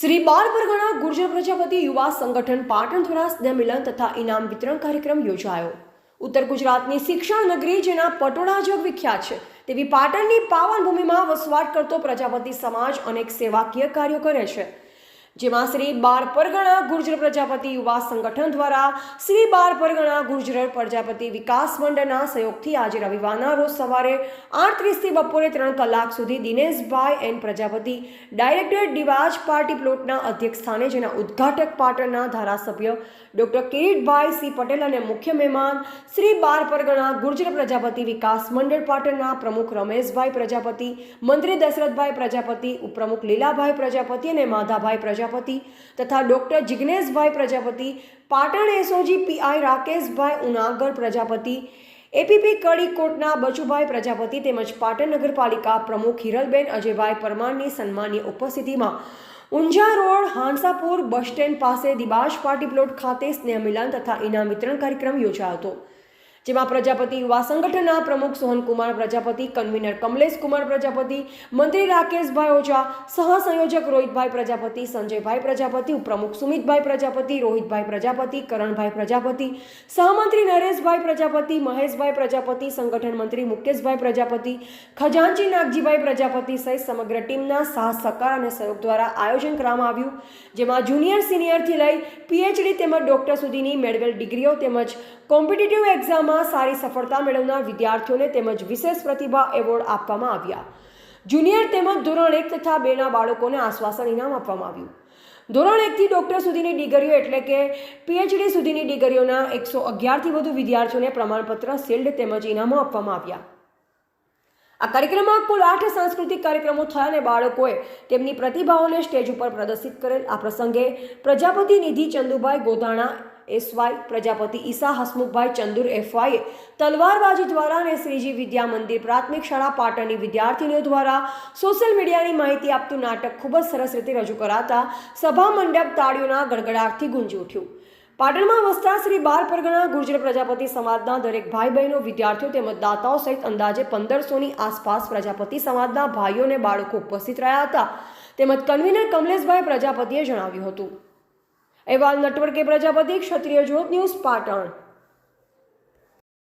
શ્રી બાળ પરગણા ગુર્જર પ્રજાપતિ યુવા સંગઠન પાટણ દ્વારા સ્નેહ તથા ઇનામ વિતરણ કાર્યક્રમ યોજાયો. ઉત્તર ગુજરાતની શિક્ષણ નગરી, જેના પટોળા જગ વિખ્યાત છે, તેવી પાટણની પાવન ભૂમિમાં વસવાટ કરતો પ્રજાપતિ સમાજ અનેક સેવાકીય કાર્યો કરે છે. જેમાં શ્રી બાર પરગણા ગુર્જર પ્રજાપતિ યુવા સંગઠન દ્વારા શ્રી બાર પરગણા ગુર્જર પ્રજાપતિ વિકાસ મંડળના સહયોગથી આજે રવિવારના રોજ સવારે આઠ ત્રીસથી બપોરે ત્રણ કલાક સુધી દિનેશભાઈ એન પ્રજાપતિ, ડાયરેક્ટર ડિવાજ પાર્ટી પ્લોટના અધ્યક્ષ સ્થાને જેના ઉદ્ઘાટક પાટણના ધારાસભ્ય ડોક્ટર કિરીટભાઈ સી પટેલ અને મુખ્ય મહેમાન શ્રી બાર પરગણા ગુર્જર પ્રજાપતિ વિકાસ મંડળ પાટણના પ્રમુખ રમેશભાઈ પ્રજાપતિ, મંત્રી દશરથભાઈ પ્રજાપતિ, ઉપપ્રમુખ લીલાભાઈ પ્રજાપતિ અને માધાભાઈ પ્રજાપતિ તથા doctor Jigneshbhai Prajapati, Patan SOG PI Rakeshbhai Unagar Prajapati, APP Kadi Bachubhai Prajapati તેમજ પાટણ નગરપાલિકા પ્રમુખ હિરલબેન અજયભાઈ પરમારની સન્માનની ઉપસ્થિતિમાં Unjha road, Hansapur bus stand પાસે દિબાશ પાર્ટી પ્લોટ ખાતે સ્નેહ મિલન તથા ઇનામ વિતરણ કાર્યક્રમ યોજાયો હતો. જેમાં પ્રજાપતિ યુવા સંગઠનના પ્રમુખ સોહનકુમાર, પ્રજાપતિ કન્વીનર કમલેશ કુમાર, પ્રજાપતિ મંત્રી રાકેશભાઈ ઓઝા, સહસંયોજક રોહિતભાઈ પ્રજાપતિ, સંજયભાઈ પ્રજાપતિ, ઉપપ્રમુખ સુમિતભાઈ પ્રજાપતિ, રોહિતભાઈ પ્રજાપતિ, કરણભાઈ પ્રજાપતિ, સહમંત્રી નરેશભાઈ પ્રજાપતિ, મહેશભાઈ પ્રજાપતિ, સંગઠન મંત્રી મુકેશભાઈ પ્રજાપતિ, ખજાનચી નાગજીભાઈ પ્રજાપતિ સહિત સમગ્ર ટીમના સાહસ સહકાર અને સહયોગ દ્વારા આયોજન કરવામાં આવ્યું, જેમાં જુનિયર સિનિયરથી લઈ પીએચડી તેમજ ડોક્ટર સુધીની મેળવેલ ડિગ્રીઓ તેમજ કોમ્પિટિટિવ એક્ઝામમાં સારી સફળતા મેળવનાર વિદ્યાર્થીઓને તેમજ વિશેષ પ્રતિભા એવોર્ડ આપવામાં આવ્યા. જુનિયર તેમજ ધોરણ એક તથા બેના બાળકોને આશ્વાસન ઇનામ આપવામાં આવ્યું. ધોરણ એકથી ડૉક્ટર સુધીની ડિગ્રીઓ એટલે કે પીએચડી સુધીની ડિગ્રીઓના એકસો અગિયારથી વધુ વિદ્યાર્થીઓને પ્રમાણપત્ર, શિલ્ડ તેમજ ઇનામો આપવામાં આવ્યા. આ કાર્યક્રમમાં કુલ આઠ સાંસ્કૃતિક કાર્યક્રમો થયા અને બાળકોએ તેમની પ્રતિભાઓને સ્ટેજ ઉપર પ્રદર્શિત કરેલ. આ પ્રસંગે પ્રજાપતિ નિધિ ચંદુભાઈ ગોધાણા એસવાય પ્રજાપતિ ઈસા હસમુખભાઈ ચંદુર એફવાયે તલવારબાજી દ્વારા અને શ્રીજી વિદ્યા મંદિર પ્રાથમિક શાળા પાટણની વિદ્યાર્થીનીઓ દ્વારા સોશિયલ મીડિયાની માહિતી આપતું નાટક ખૂબ જ સરસ રીતે રજૂ કરાતા સભા મંડપ તાળીઓના ગડગડાટથી ગુંજી ઉઠ્યું. પાટણમાં વસતા શ્રી બાર પરગણા ગુર્જર પ્રજાપતિ સમાજના દરેક ભાઈ બહેનો વિદ્યાર્થીઓ તેમજ દાતાઓ સહિત અંદાજે પંદરસોની આસપાસ પ્રજાપતિ સમાજના ભાઈઓ અને બાળકો ઉપસ્થિત રહ્યા હતા. તેમજ કન્વીનર કમલેશભાઈ પ્રજાપતિએ જણાવ્યું હતું. અહેવાલ નટવર કે પ્રજાપતિ ક્ષત્રિય જ્યોત ન્યૂઝ પાટણ.